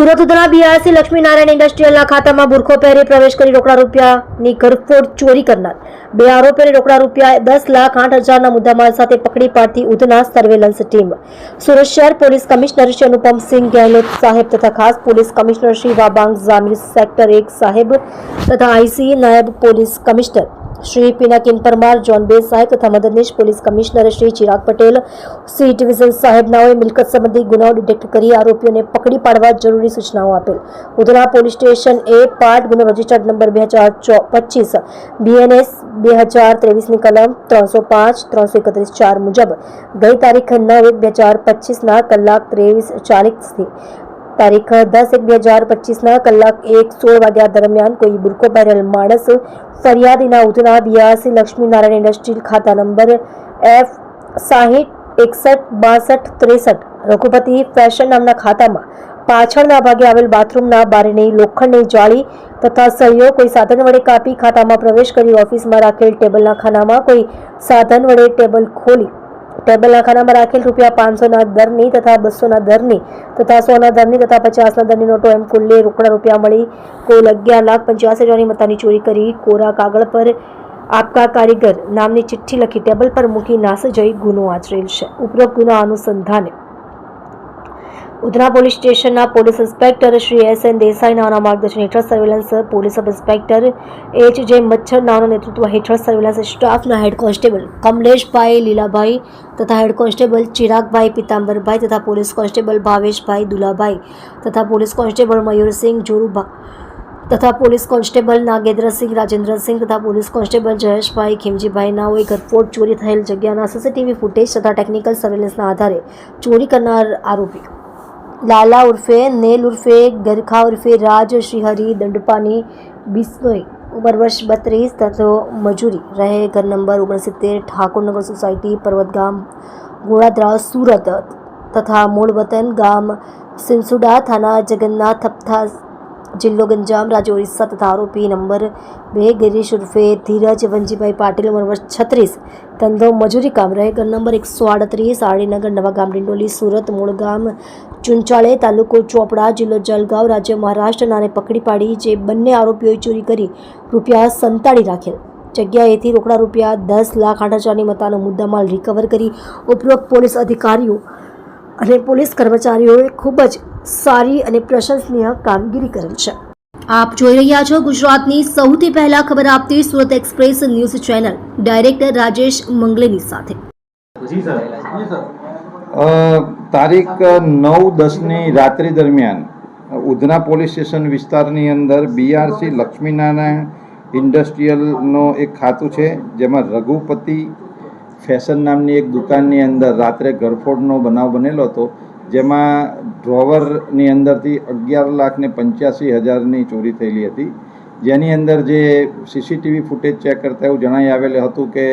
Surat Udhna BRC Laxminarayan ઇન્ડસ્ટ્રીયલના ખાતામાં બુરખો પહેરી પ્રવેશ કરી રોકડા રૂપિયાની ઘરફોડ ચોરી કરનાર. બે આરોપીને રોકડા રૂપિયા દસ લાખ આઠ હજારના મુદ્દામાલ સાથે પકડી પાડતી ઉધના સર્વેલન્સ ટીમ. સુરત શહેર પોલીસ કમિશનર શ્રી અનુપમસિંહ ગેહલોત સાહેબ તથા ખાસ police commissioner Shri Vabang Jamir sector એક સાહેબ તથા આઈસી નાયબ police commissioner. Shri Pinakin Parmar zone બે સાહેબ તથા મદદનીશ police commissioner Shri Chirag Patel, C division સાહેબનાઓએ મિલકત સંબંધી ગુનાઓ ડિટેક્ટ કરી આરોપીઓને પકડી પાડવા જરૂરી સૂચનાઓ આપેલ. Udhna police station A part ગુનો રજિસ્ટર્ડ નંબર બે હજાર પચીસ બીએનએસ બે હજાર ત્રેવીસની કલમ ત્રણસો પાંચ, ત્રણસો એકત્રીસ ચાર મુજબ ગઈ તારીખ નવ એક બે હજાર પચીસના કલાક ત્રેવીસ ચાલીસથી તારીખ દસ એક બે હજાર પચીસના કલાક એક સોળ વાગ્યા દરમિયાન કોઈ બુરકો પહેરેલ માણસ ફરિયાદીના ઉધના બિયાસી લક્ષ્મીનારાયણ ઇન્ડસ્ટ્રીલ ખાતા નંબર એફ સાહીઠ, એકસઠ, બાસઠ, ત્રેસઠ, રઘુપતિ ફેશન નામના ખાતામાં પાછળના ભાગે આવેલ બાથરૂમના બારીની લોખંડની જાળી તથા સહીઓ કોઈ સાધન વડે કાપી ખાતામાં પ્રવેશ કરી ઓફિસમાં રાખેલ ટેબલના ખાનામાં કોઈ સાધન વડે ટેબલ ખોલી ટેબલના ખાનામાં રાખેલ રૂપિયા પાંચસોના દરની તથા બસોના દરની તથા સોના દરની તથા પચાસના દરની નોટો એમ કુલ્લે રોકડા રૂપિયા મળી કુલ અગિયાર લાખ પંચ્યાસી હજારની મતાની ચોરી કરી. કોરા કાગળ પર આપકા કારીગર નામની ચિઠ્ઠી લખી ટેબલ પર મૂકી નાસ જઈ ગુનો આચરેલ છે. ઉપરોક્ત ગુના અનુસંધાને ઉધના પોલીસ સ્ટેશનના police inspector Shri S N Desai નાઓના માર્ગદર્શન હેઠળ surveillance police sub inspector H J Machhar નાઓના નેતૃત્વ હેઠળ સર્વેલન્સ સ્ટાફના હેડ કોન્સ્ટેબલ કમલેશભાઈ લીલાભાઈ તથા હેડ કોન્સ્ટેબલ ચિરાગભાઈ પિતાંબરભાઈ તથા પોલીસ કોન્સ્ટેબલ ભાવેશભાઈ દુલાભાઈ તથા પોલીસ કોન્સ્ટેબલ મયુરસિંહ જોરુભા તથા પોલીસ કોન્સ્ટેબલ નાગેન્દ્રસિંહ, રાજેન્દ્રસિંહ તથા પોલીસ કોન્સ્ટેબલ જયેશભાઈ ખીમજીભાઈ નાઓએ ઘરફોડ ચોરી થયેલ જગ્યાના સીસીટીવી ફૂટેજ તથા ટેકનિકલ સર્વેલન્સના આધારે ચોરી કરનાર આરોપી લાલા ઉર્ફે નેલ ઉર્ફે ગરખા ઉર્ફે રાજ શ્રીહરિ દંડપાની બિસ્નોઈ ઉંમર વર્ષ બત્રીસ તથા મજૂરી રહે ઘર નંબર ઓગણસિત્તેર ઠાકોરનગર સોસાયટી પર્વતગામ ગોળાદરા સુરત તથા મૂળ વતન ગામ સિંસુડા થાના જગન્નાથ થપથા જિલ્લો ગંજામ રાજ્ય ઓરિસ્સા તથા આરોપી નંબર બે ગિરીશ ઉર્ફે ધીરજ વંજીભાઈ પાટીલ ઉંમર વર્ષ છત્રીસ ધંધો મજૂરી કામ રહે ઘર નંબર એકસો આડત્રીસ આડીનગર નવા ગામ ડિંડોલી સુરત મૂળ ગામ ચુંચાળે તાલુકો ચોપડા જિલ્લો જલગાંવ રાજ્ય મહારાષ્ટ્રનાને પકડી પાડી જે બંને આરોપીઓએ ચોરી કરી રૂપિયા સંતાડી રાખેલ. જગ્યાએથી રોકડા રૂપિયા દસ લાખ આઠ હજારની મતાનો મુદ્દામાલ રિકવર કરી ઉપરોક્ત પોલીસ અધિકારીઓ અને પોલીસ કર્મચારીઓએ ખૂબ જ સારી અને પ્રશંસનીય કામગીરી કરેલ છે. આપ જોઈ રહ્યા છો ગુજરાતની સૌથી પહેલા ખબર આપતી Surat express news channel. Director Rajesh મંગલેની સાથે. જી સર. જી સર. તારીખ નવ દસની રાત્રિ દરમિયાન ઉધના પોલીસ સ્ટેશન વિસ્તારની અંદર બીઆરસી લક્ષ્મીનારાયણ ઇન્ડસ્ટ્રીયલનો એક ખાતું છે, જેમાં રઘુપતિ ફેશન નામની એક દુકાનની અંદર રાત્રે ગરફોડનો બનાવ બનેલો હતો, જેમાં ડ્રોવરની અંદરથી અગિયાર લાખ ને પંચ્યાસી હજારની ચોરી થયેલી હતી. જેની અંદર જે સીસીટીવી ફૂટેજ ચેક કરતા એવું જણાઈ આવેલું હતું કે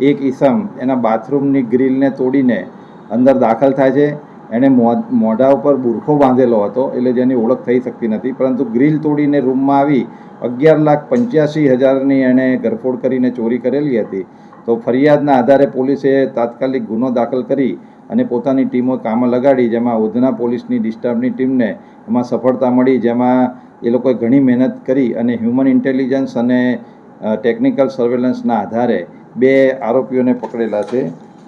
એક ઈસમ એના બાથરૂમની ગ્રીલને તોડીને અંદર દાખલ થાય છે. એણે મોઢા ઉપર બુરખો બાંધેલો હતો, એટલે જેની ઓળખ થઈ શકતી નથી. પરંતુ ગ્રીલ તોડીને રૂમમાં આવી અગિયાર લાખ પંચ્યાસી હજારની એણે ગરફોડ કરીને ચોરી કરેલી હતી. તો ફરિયાદના આધારે પોલીસે તાત્કાલિક ગુનો દાખલ કરી અને પોતાની ટીમો કામે લગાડી, જેમાં ઉધના પોલીસની ડિસ્ટર્બની ટીમને એમાં સફળતા મળી, જેમાં એ લોકોએ ઘણી મહેનત કરી અને હ્યુમન ઇન્ટેલિજન્સ અને ટેકનિકલ સર્વેલન્સના આધારે બે આરોપીઓને પકડેલા છે.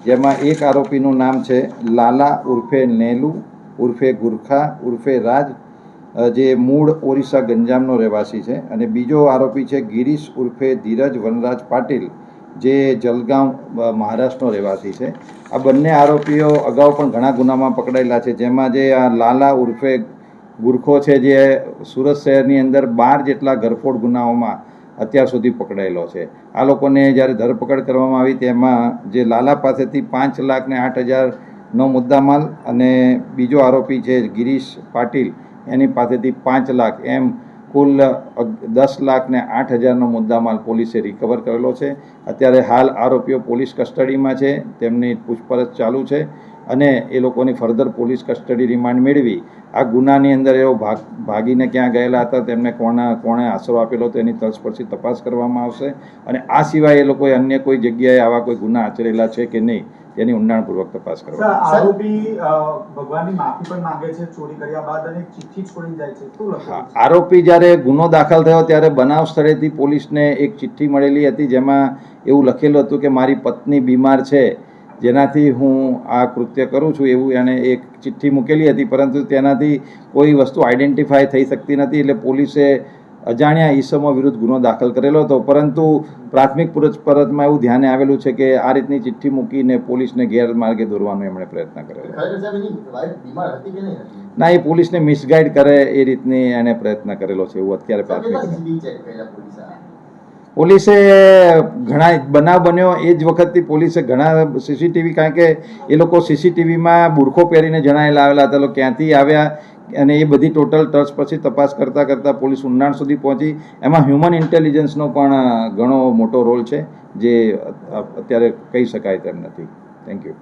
જેમાં એક આરોપીનું નામ છે લાલા ઉર્ફે નેલુ, ઉર્ફે ગુરખા, ઉર્ફે રાજ જે મૂળ ઓરિસ્સા ગંજામનો રહેવાસી છે. અને બીજો આરોપી છે ગિરીશ ઉર્ફે ધીરજ વનરાજ પાટીલ, જે જલગાંવ મહારાષ્ટ્રનો રહેવાસી છે. આ બંને આરોપીઓ અગાઉ પણ ઘણા ગુનામાં પકડાયેલા છે, જેમાં જે આ લાલા ઉર્ફે ગુરખો છે, જે સુરત શહેરની અંદર બાર જેટલા ગરફોડ ગુનાઓમાં અત્યાર સુધી પકડાયેલો છે. આ લોકોને જ્યારે ધરપકડ કરવામાં આવી, તેમાં જે લાલા પાસેથી પાંચ લાખ ને આઠ હજારનો મુદ્દામાલ અને બીજો આરોપી છે ગિરીશ પાટીલ, એની પાસેથી પાંચ લાખ એમ કુલ દસ લાખ ને આઠ હજારનો મુદ્દામાલ પોલીસે રિકવર કરેલો છે. અત્યારે હાલ આરોપીઓ પોલીસ કસ્ટડીમાં છે, તેમની પૂછપરછ ચાલુ છે અને એ લોકોની ફર્ધર પોલીસ કસ્ટડી રિમાન્ડ મેળવી આ ગુનાની અંદર એઓ ભાગ ભાગીને ક્યાં ગયેલા હતા તેમને કોણે કોણે આશરો આપેલો હતો એની તલસ્પર્શી તપાસ કરવામાં આવશે. અને આ સિવાય એ લોકોએ અન્ય કોઈ જગ્યાએ આવા કોઈ ગુના આચરેલા છે કે નહીં તેની ઊંડાણપૂર્વક તપાસ કરવામાં આરોપી ભગવાનની માફી પણ માંગે છે ચોરી કર્યા બાદ અને ચિઠ્ઠી છોડીને જાય છે. હા આરોપી જ્યારે ગુનો દાખલ થયો ત્યારે બનાવ સ્થળેથી પોલીસને એક ચિઠ્ઠી મળેલી હતી જેમાં એવું લખેલું હતું કે મારી પત્ની બીમાર છે જેનાથી હું આ કૃત્ય કરું છું એવું એણે એક ચિઠ્ઠી મૂકેલી હતી પરંતુ તેનાથી કોઈ વસ્તુ આઈડેન્ટિફાય થઈ શકતી નથી એટલે પોલીસે અજાણ્યા ઈસમો વિરુદ્ધ ગુનો દાખલ કરેલો હતો. પરંતુ પ્રાથમિક પૂછપરછમાં એવું ધ્યાને આવેલું છે કે આ રીતની ચિઠ્ઠી મૂકીને પોલીસને ગેરમાર્ગે દોરવાનો એમણે પ્રયત્ન કરેલો. ના એ પોલીસને મિસગાઈડ કરે એ રીતની એણે પ્રયત્ન કરેલો છે એવું અત્યારે પ્રાથમિક પોલીસે? ઘણા બનાવ બન્યો. એ જ વખતથી પોલીસે ઘણા સીસીટીવી, કારણ કે એ લોકો સીસીટીવીમાં બુરખો પહેરીને જણાયેલા આવેલા હતા. ક્યાંથી આવ્યા અને એ બધી ટોટલ ટચ પછી તપાસ કરતાં કરતાં પોલીસ ઊંડાણ સુધી પહોંચી. એમાં હ્યુમન ઇન્ટેલિજન્સનો પણ ઘણો મોટો રોલ છે, જે અત્યારે કહી શકાય તેમ નથી. Thank you.